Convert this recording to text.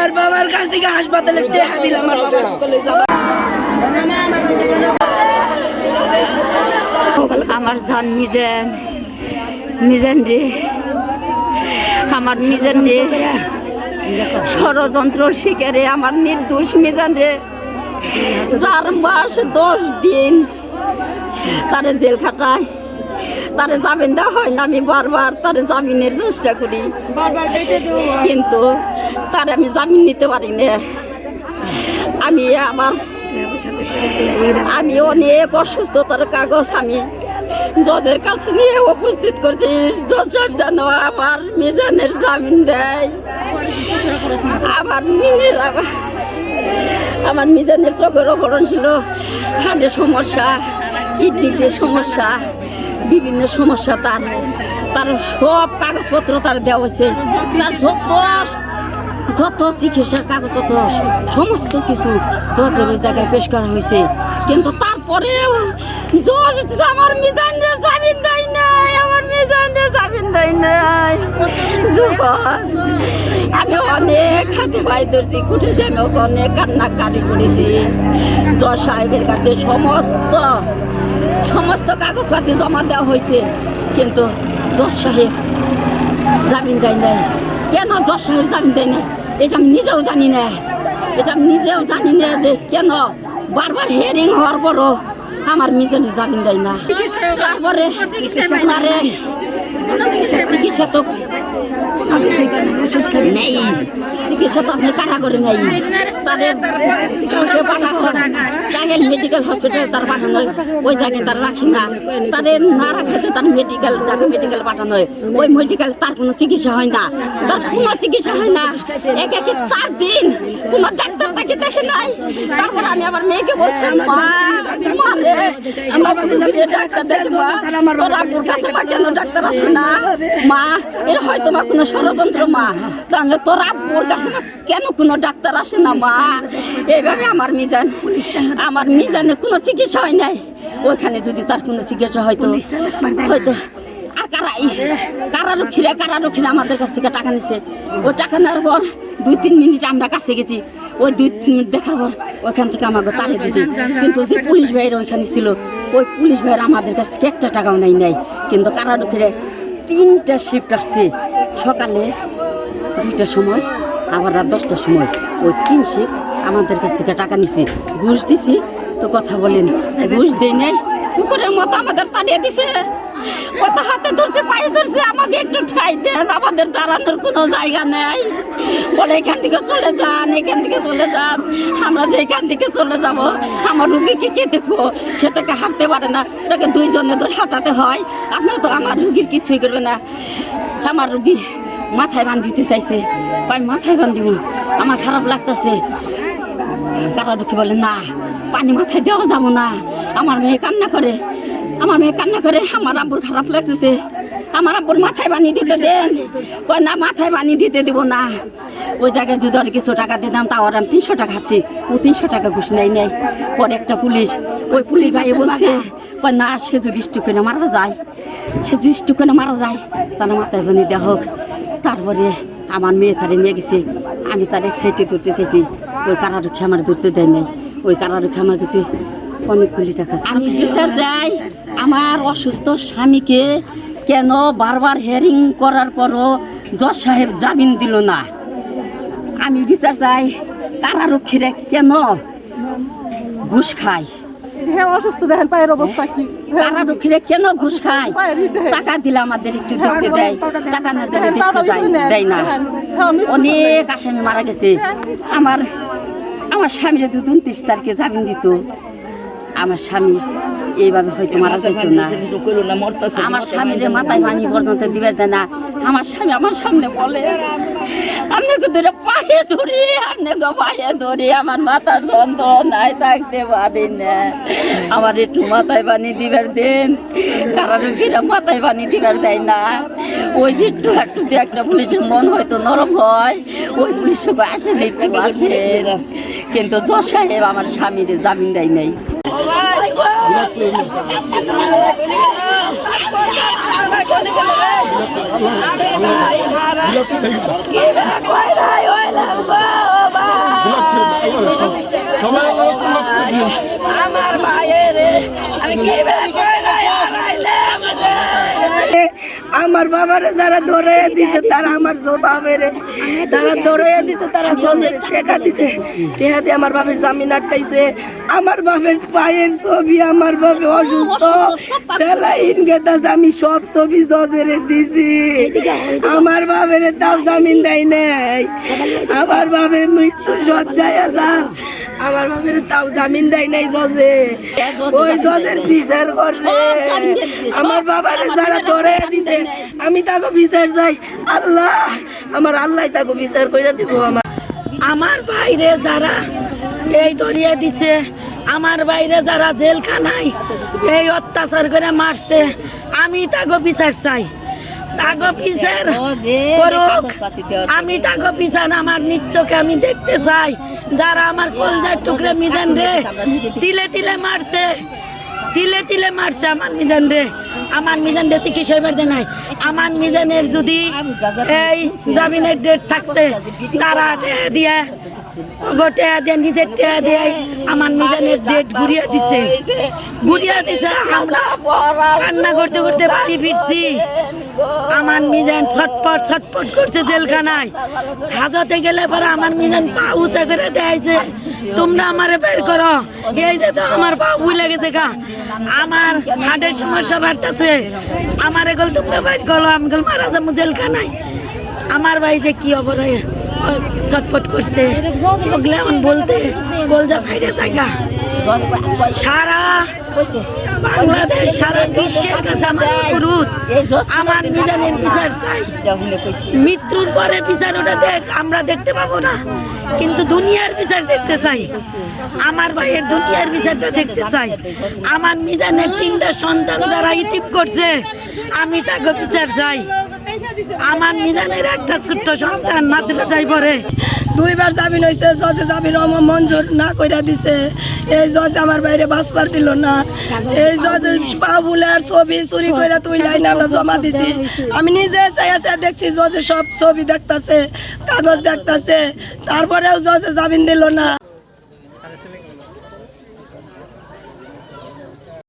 আমার বাবার কাছ থেকে হাসপাতালে টেহা দিলাম আমার বাবা বলে আমার জান মিজান মিজান রে। আমার মিজান রে। ষড়যন্ত্র শিকারে আমার নির্দোষ মিজান রে। চার মাস দশ দিন তারে জেল খাটায়। তারে জামিন দেওয়া হয় না আমি বারবার তারে জামিনের চেষ্টা করি। কিন্তু তারে আমি জামিন নিতে পারি না। আমি আমার আমি অনেক অসুস্থতার কাগজ আমি জজের কাছে নিয়ে উপস্থিত করছি। জজ সাহেব যেন আমার মিজানের জামিন দেয়। আমার আমার মিজানের চোখের অপরণ ছিল। হার্টের সমস্যা, কিডনিতে সমস্যা, বিভিন্ন সমস্যা তার তার সব কাগজপত্র তার দেওয়া হয়েছে। তার যত যত চিকিৎসার কাগজপত্র সমস্ত কিছু জজের জায়গায় পেশ করা হয়েছে, কিন্তু তারপরেও জজ আমার মিজান জামিন দেয় নাই, আমার মিজান জামিন দেয় নাই। আমি অনেক হাতে পাই ধরছি কুটেছি আমি অনেক কান্নাকাটি করেছি। জজ সাহেবের কাছে সমস্ত সমস্ত কাগজপাতি জমা দেওয়া হয়েছে, কিন্তু জজ সাহেব জামিন দেয় নাই। কেন জজ সাহেব জামিন দেয় না এটা আমি নিজেও জানি না। এটা আমি নিজেও জানি না যে কেন বারবার হেয়ারিং হওয়ার পরও আমার মিজান জামিন দেয় না। তারপরে চিকিৎসা তো নেই। চিকিৎসা তো আপনি কারা করে নেই? তাদের মেডিকেল হসপিটাল তার পাঠানো হয়। ওই জায়গায় তার রাখি না। তাদের না রাখাতে তার মেডিকেল ঢাকা মেডিকেল পাঠানো ওই মেডিকেল তার কোনো চিকিৎসা হয় না। তার কোনো চিকিৎসা হয় না। এক একে চার দিন কোনো ডাক্তার তাকে দেখে নাই। তারপর আমি আমার মেয়েকে বলছি, মা ডাক্তার দেখে মা কেন ডাক্তার আসে না? মা, এর হয়তো বা কোনো ষড়যন্ত্র মা। তাহলে তোর আব্বুর কাছে কেন কোনো ডাক্তার আসে না, মা? এইভাবে আমার মিজান, আমার মিজানের কোনো চিকিৎসা হয় নাই। ওইখানে যদি তার কোনো চিকিৎসা হয়তো হয়তো, আর কারাই কারারক্ষীরা কারারক্ষীরা আমাদের কাছ থেকে টাকা নিছে। ওই টাকা নেওয়ার পর দুই তিন মিনিট আমরা কাছে গেছি। ওই দুই তিন মিনিট দেখার পর ওইখান থেকে আমাকে তাড়িয়ে দিয়েছে। কিন্তু যে পুলিশ ভাইয়ের ওইখানে ছিল, ওই পুলিশ ভাইয়ের আমাদের কাছ থেকে একটা টাকাও নেই নাই। কিন্তু কারারক্ষীরা তিনটা শিফট আসছে। সকালে দুইটার সময় আবার রাত দশটার সময় ওই কিনছি আমাদের কাছ থেকে টাকা নিছে। ঘুষ দিছি, তো কথা বলেন, ঘুষ দেয় নাই, কুকুরের মতো আমাদের তাড়িয়ে দিছে। কত হাতে ধরছে, পায়ে ধরছে, আমাকে একটু ঠাই দেন, আমাদের দাঁড়ানোর কোনো জায়গা নেই। বলে, এখান থেকে চলে যান, এখান থেকে চলে যান। আমরা যে এখান থেকে চলে যাব, আমার রুগীকে কে দেখব? সে তাকে হাঁটতে পারে না, তাকে দুইজনে ধরে হাঁটাতে হয়। আপনি তো আমার রুগীর কিছুই করবে না। আমার রুগী মাথায় বান্ধিতে চাইছে। আমি মাথায় বান্ধিব? আমার খারাপ লাগতেছে। কারা দুঃখী বলে, না, পানি মাথায় দেওয়া যাব না। আমার মেয়ে কান্না করে। আমার মেয়ে কান্না করে, আমার আব্বুর খারাপ লাগতেছে। আমার আব্বুর মাথায় বানিয়ে দিতে দেন। ওই না, মাথায় বানিয়ে দিতে দিব না। ওই জায়গায় যদি আর কিছু টাকা দিতাম তাও আর আমি তিনশো টাকা খাচ্ছি। ও তিনশো টাকা ঘুষ নেই নেই। পরে একটা পুলিশ, ওই পুলিশ ভাই বলছে ওই না, সে যদি স্টুকেনে মারা যায়, সে যদি স্টুকেনে মারা যায়, তাহলে মাথায় বানিয়ে দেওয়া হোক। তারপরে আমার মেয়ে তারে নিয়ে গেছে। আমি তার এক সাইডে ধরতে চাইছি। ওই কারারক্ষী আমার ধরতে দেয় নাই। ওই কারারক্ষী আমার কাছে অনেকগুলি টাকা আমি বিচার যাই আমার অসুস্থ স্বামীকে কেন বারবার হেয়ারিং করার পরও জজ সাহেব জামিন দিল না? আমি বিচার চাই কারারক্ষীরা কেন ঘুষ খায়? হ্যাঁ অসুস্থ দেখেন পায়ের অবস্থা কি। কারারক্ষীরা কেন ঘুষ খায়? টাকা দিলে আমাদের একটু দেখতে দেয় টাকা না দিলে দেখতে যায় দেয় না। অনেক আসামি মারা গেছে। আমার আমার স্বামীরা যদি উনত্রিশ তারিখে জামিন দিত। আমার স্বামী এইভাবে হয়তো মারা যেত না। আমার স্বামীর মাথায় পানি পর্যন্ত দিবে দেয় না। আমার স্বামী আমার সামনে বলে, আপনাকে ধরে পায়ে ধরি আপনাকে পায়ে ধরি আমার মাথার যন্ত্রণায় থাকতে পারি না। আমার একটু মাথায় পানি দিবার দেন, কারণ কিরা মাথায় পানি দিবার দেয় না। ওই যে একটু একটু একটা পুলিশের মন হয়তো নরম হয়, ওই পুলিশে আসেন একটু আসেন কিন্তু জজ সাহেব আমার স্বামীর জামিন দেয় নাই। আমার ভাইয়ের আমি কি আমার বাবারে যারা ধরে দিছে তারা আমার বাবারে তারা ধরে দিছে তারা জলের টেকা দিছে। টেকা দিয়ে আমার বাপের জামিন আটকাইছে। আমার বাপের পায়ের ছবি আমার বাপে অসুস্থ। সেলাইন গেতাছে আমি সব ছবি জজেরে দিছি। আমার বাপের তাও জামিন দেয় নাই। আমার বাপের মৃত্যু সজ্জায় আসা আমার বাপের তাও জামিন দেয় নাই জজে। ওই জজের বিচার করবে আমার বাবারে যারা ধরে দিছে আমি তাকে বিচার যাই। আল্লাহ আমার আল্লাহ তাকে বিচার করে দিব আমার। আমার বাইরে যারা এই ধরিয়ে দিছে আমার বাইরে যারা জেলখানায় এই অত্যাচার করে মারছে আমি তাকে বিচার চাই। করুক। আমি তাকে বিচার আমার নিচ্চকে আমি দেখতে চাই। যারা আমার কলজার টুকরে মিজান রে তিলে তিলে মারছে তিলে তিলে মারছে আমার মিজান রে আমার মিজান রে, চিকিৎসা বেড়ে নাই। আমার মিজানের যদি এই জামিনের ডেট থাকছে, তারা দিয়ে নিজের আমার মিজানের ডেট দিছে। দিছে করতে করতে বাড়ি আমার ছটপট ছটপট করছে হাজতে গেলে পরে আমার মিজান পা উঁচা করে দেয়াইছে। তোমরা আমারে বের করো। এই যে তো আমার পা গেছে গা। আমার হার্টের সমস্যা বাড়তেছে। আমার এগুলো তোমরা বের করো। আমি মারা যাব জেলখানায়। আমার ভাই যে কি অবরয় ছটপট করছে। ওগুলো বলতে কলজা ফাইটে জায়গা। সারা বাংলাদেশ, সারা বিশ্বের কাছে আমার অনুরোধ, আমার মিজানের বিচার চাই। মৃত্যুর পরে বিচার ওটা দেখ, আমরা দেখতে পাবো না। কিন্তু দুনিয়ার বিচার দেখতে চাই। আমার ভাইয়ের দুনিয়ার বিচারটা দেখতে চাই। আমার মিজানের তিনটা সন্তান যারা ইতিম করছে, আমি তাকে বিচার চাই। আমার মিজানের একটা ছোট্ট সন্তান মাদ্রাসায় পরে দুইবার জামিন হয়েছে জজে জামিন মঞ্জুর না কইরা দিছে। এই জজ আমার বাইরে বাসবার দিল না। এই জজে বাবুলার ছবি চুরি করে তুই লাইন আমরা জমা দিছি। আমি নিজে চাই দেখছি জজে সব ছবি দেখতাছে, কাগজ দেখতাছে। তারপরেও জজে জামিন দিল না।